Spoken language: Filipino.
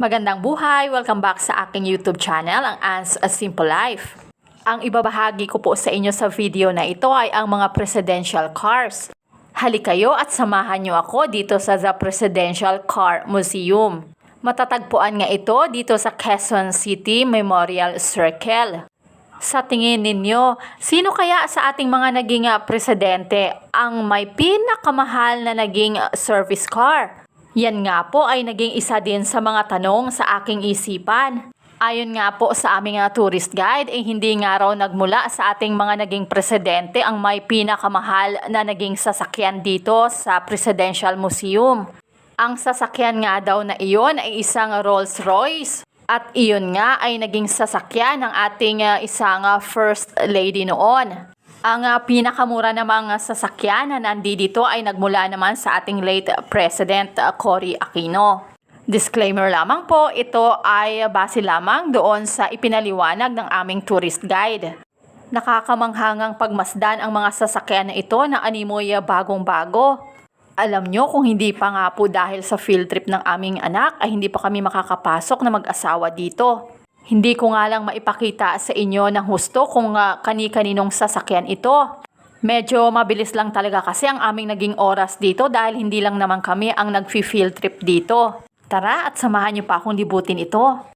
Magandang buhay! Welcome back sa aking YouTube channel, ang Ans A Simple Life. Ang ibabahagi ko po sa inyo sa video na ito ay ang mga presidential cars. Halikayo at samahan niyo ako dito sa The Presidential Car Museum. Matatagpuan nga ito dito sa Quezon City Memorial Circle. Sa tingin ninyo, sino kaya sa ating mga naging presidente ang may pinakamahal na naging service car? Yan nga po ay naging isa din sa mga tanong sa aking isipan. Ayon nga po sa aming tourist guide, eh hindi nga raw nagmula sa ating mga naging presidente ang may pinakamahal na naging sasakyan dito sa Presidential Museum. Ang sasakyan nga daw na iyon ay isang Rolls Royce. At iyon nga ay naging sasakyan ng ating ah, isang ah, First Lady noon. Ang ah, pinakamura namang sasakyan na nandito ay nagmula naman sa ating late President ah, Cory Aquino. Disclaimer lamang po, ito ay base lamang doon sa ipinaliwanag ng aming tourist guide. Nakakamanghangang pagmasdan ang mga sasakyan na ito na animoy bagong-bago. Alam nyo kung hindi pa nga po dahil sa field trip ng aming anak ay hindi pa kami makakapasok na mag-asawa dito. Hindi ko nga lang maipakita sa inyo ng husto kung ah, kani-kaninong sasakyan ito. Medyo mabilis lang talaga kasi ang aming naging oras dito dahil hindi lang naman kami ang nag-field trip dito. Tara at samahan niyo pa akong libutin ito.